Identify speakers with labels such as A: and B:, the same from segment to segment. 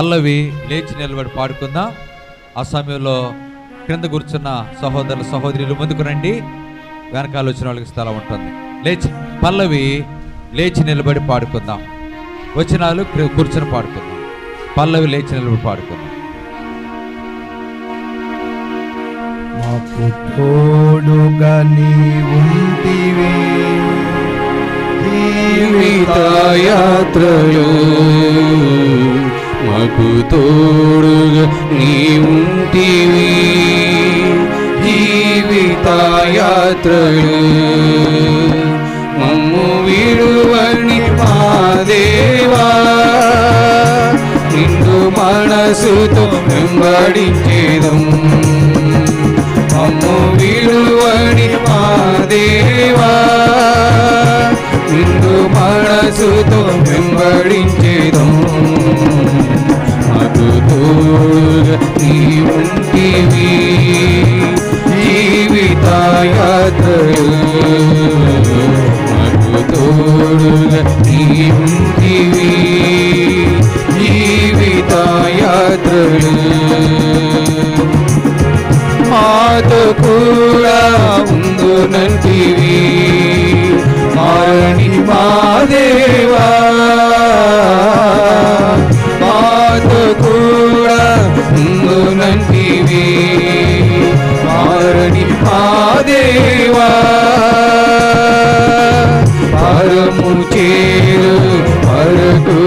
A: పల్లవి లేచి నిలబడి పాడుకుందాం. ఆ సమయంలో క్రింద కూర్చున్న సహోదరుల సహోదరులు ముందుకు రండి. వెనకాల వచ్చిన వాళ్ళకి స్థలం ఉంటుంది. లేచి పల్లవి లేచి నిలబడి పాడుకుందాం. వచ్చినాలు క్రి- కూర్చొని పాడుకుందాం. పల్లవి లేచి నిలబడి పాడుకుందాం.
B: మాకు తోడుగా నీ ఉంటివే
C: జీవితయాత్రలో మాకు తోడుగా నీ ఉంటివి జీవితయాత్రలో మమ్ము విడువని మా దేవా నిండు మనసుతో వెంబడించేదం దేవా మాతో కూడా ఉందునంటివి మారని మా దేవా పరము చేరు పరకు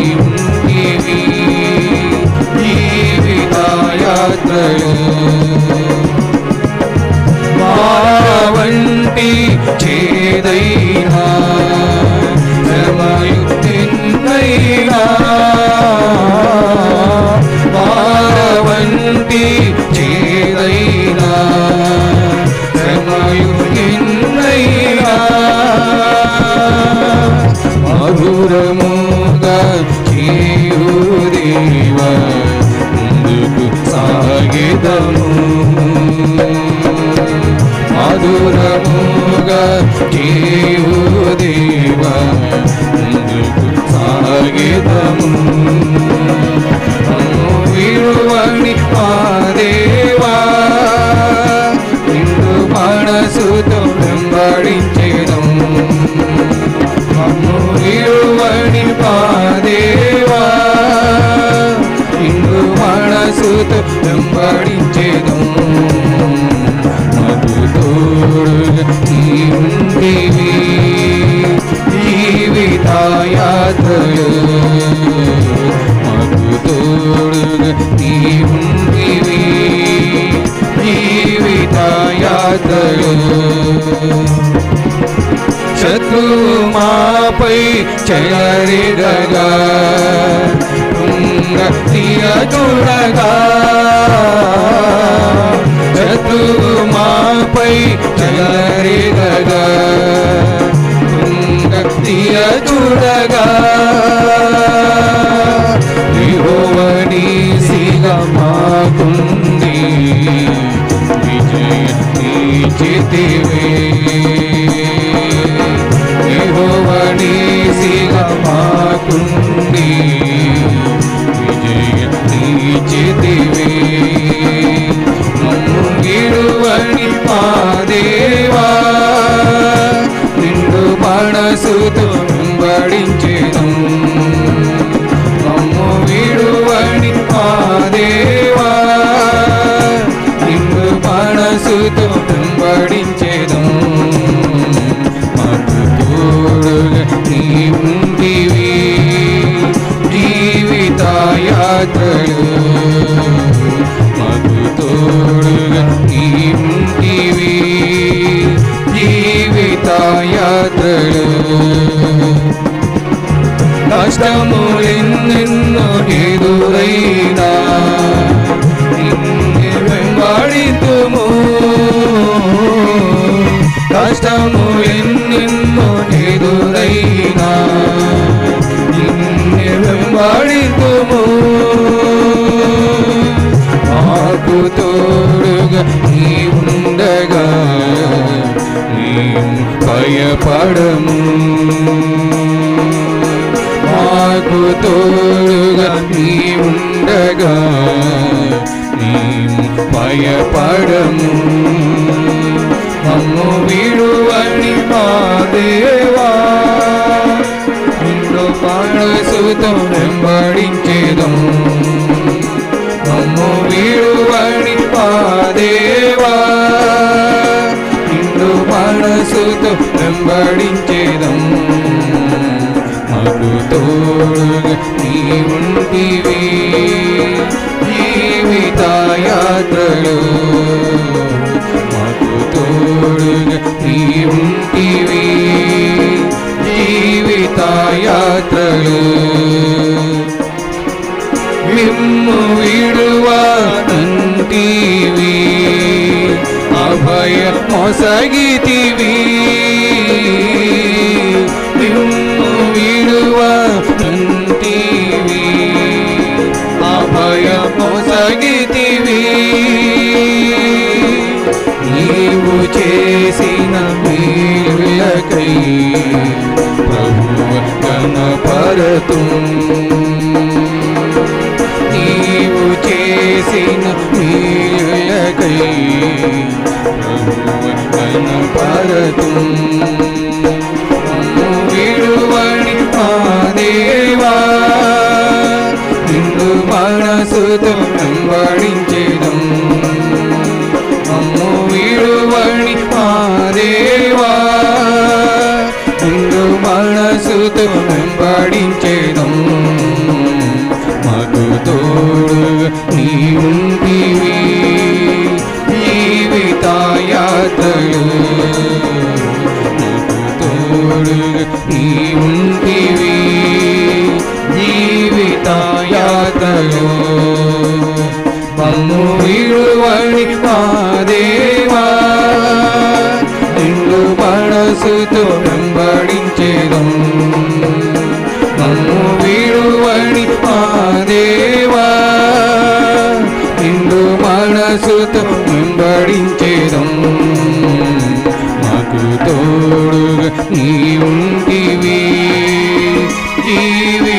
C: నీ సాగెదము మధురముగా చేయుదేవా ముందుకు సాగెదము మమ్ము మా దేవా నిండు మనసుతో వెంబడించేదం మమ్ము విడువని మా దేవా నిండు మనసుతో జీవితయాత్రలు శత్రువు మాపై చెలరిగగా. తీయ చూడగా. శత్రువు మాపై చెలరిగగా. తీయ చూడగా. విహోవని శిల చేతివే యెహోవని శిల మాకుంది విజయ మమ్ము విడువని మా దేవా నిండు మనసుతో వెంబడించేదం కష్టములెన్నెన్నో ఎదురైనా నిన్నే వెంబడితుము. కష్టములెన్నెన్నో ఎదురైనా నిన్నే వెంబడితుము. మాకు తోడుగా నీ ఉండగా మేము భయపడము. నాకు తోడుగా నీ ఉండగా మేము భయపడము. మమ్ము విడువని మా దేవా నిన్ను మనసుతో వెంబడించేదము. మమ్ము విడువని మా దేవా నిన్ను మనసుతో వెంబడించేదం అభయ మొసగితివి. మిమ్ము విడువానంటివి అభయ మొసగితివి. నీవు చేసిన మేలులకై ప్రభువ కనపరతు பரதும். తోడుగా నీ ఉంటివి జీవిత యాత్రలు మమ్ము విడువని మా దేవా. నిన్ను మనసుతో వెంబడించేదం. జీవిత